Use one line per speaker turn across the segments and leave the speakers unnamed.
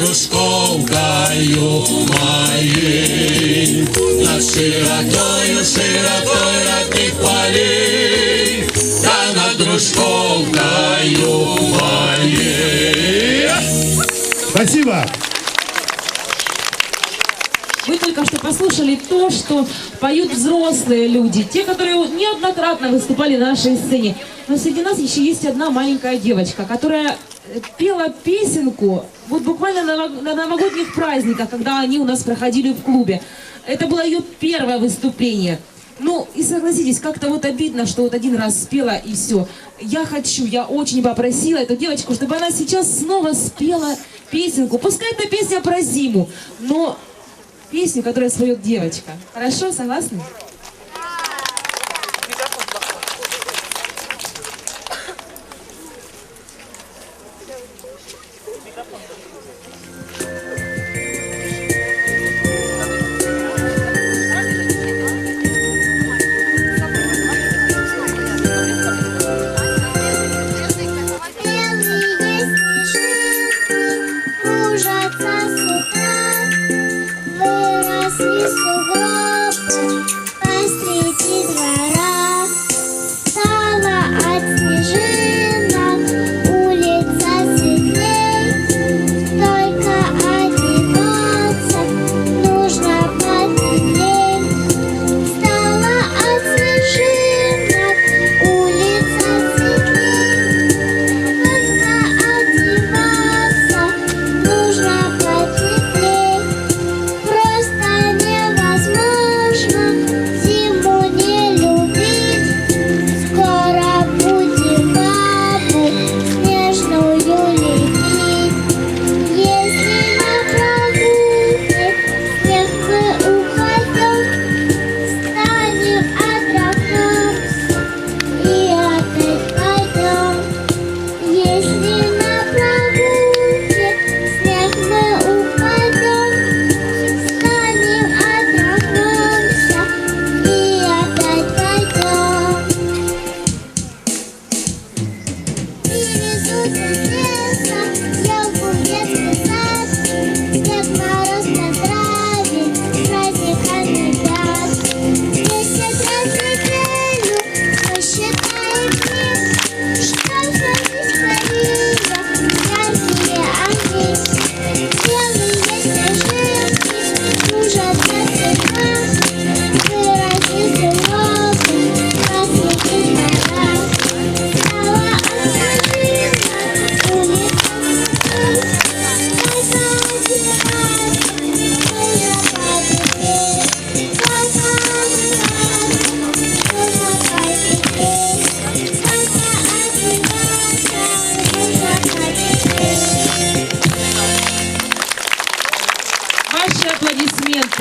Дружковкою моей, над широтою, широтой родных полей, да над дружковкою моей.
Спасибо.
Послушали то, что поют взрослые люди, те, которые неоднократно выступали на нашей сцене. Но среди нас еще есть одна маленькая девочка, которая э, пела песенку вот буквально на ново- на новогодних праздниках, когда они у нас проходили в клубе. Это было ее первое выступление. Ну, и согласитесь, как-то вот обидно, что вот один раз спела и все. Я хочу, я очень попросила эту девочку, чтобы она сейчас снова спела песенку. Пускай это песня про зиму, но песню, которую споет девочка. Хорошо, согласны?
Белые
Bye.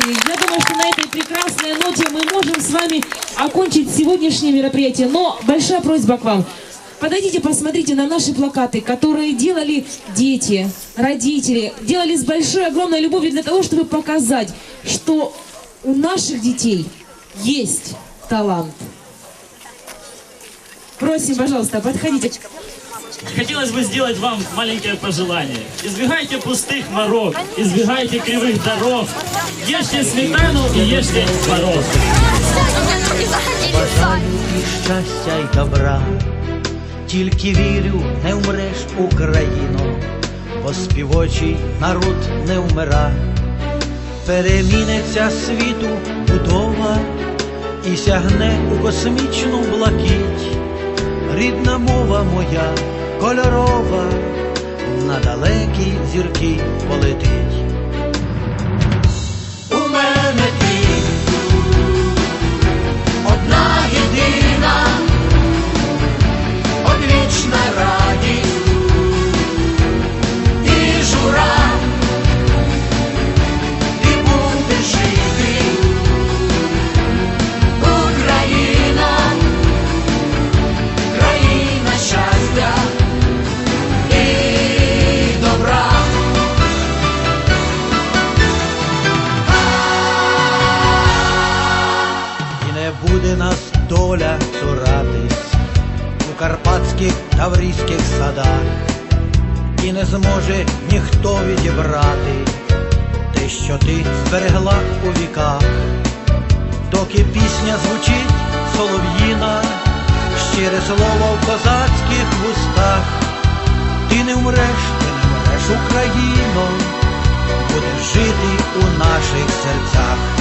Я думаю, что на этой прекрасной ноте мы можем с вами окончить сегодняшнее мероприятие. Но большая просьба к вам. Подойдите, посмотрите на наши плакаты, которые делали дети, родители, делали с большой, огромной любовью для того, чтобы показать, что у наших детей есть талант. Просим, пожалуйста, подходите.
Хотелось бы сделать вам маленькое пожелание. Избегайте пустых морог, избегайте кривых дорог. Ешьте сметану и ешьте творог.
бажаю і щастя й добра. Тільки вірю, не вмреш, Україно, бо співочий народ не вмира. Переміниться світу будова і сягне у космічну блакить. Рідна мова моя Кольорова, на далекі зірки полетить. У карпатських таврійських садах, і не зможе ніхто відібрати те, що ти зберегла у віках, доки пісня звучить солов'їна, щире слово в козацьких вустах, ти не вмреш, ти не вмреш, Україно, будеш жити у наших серцях.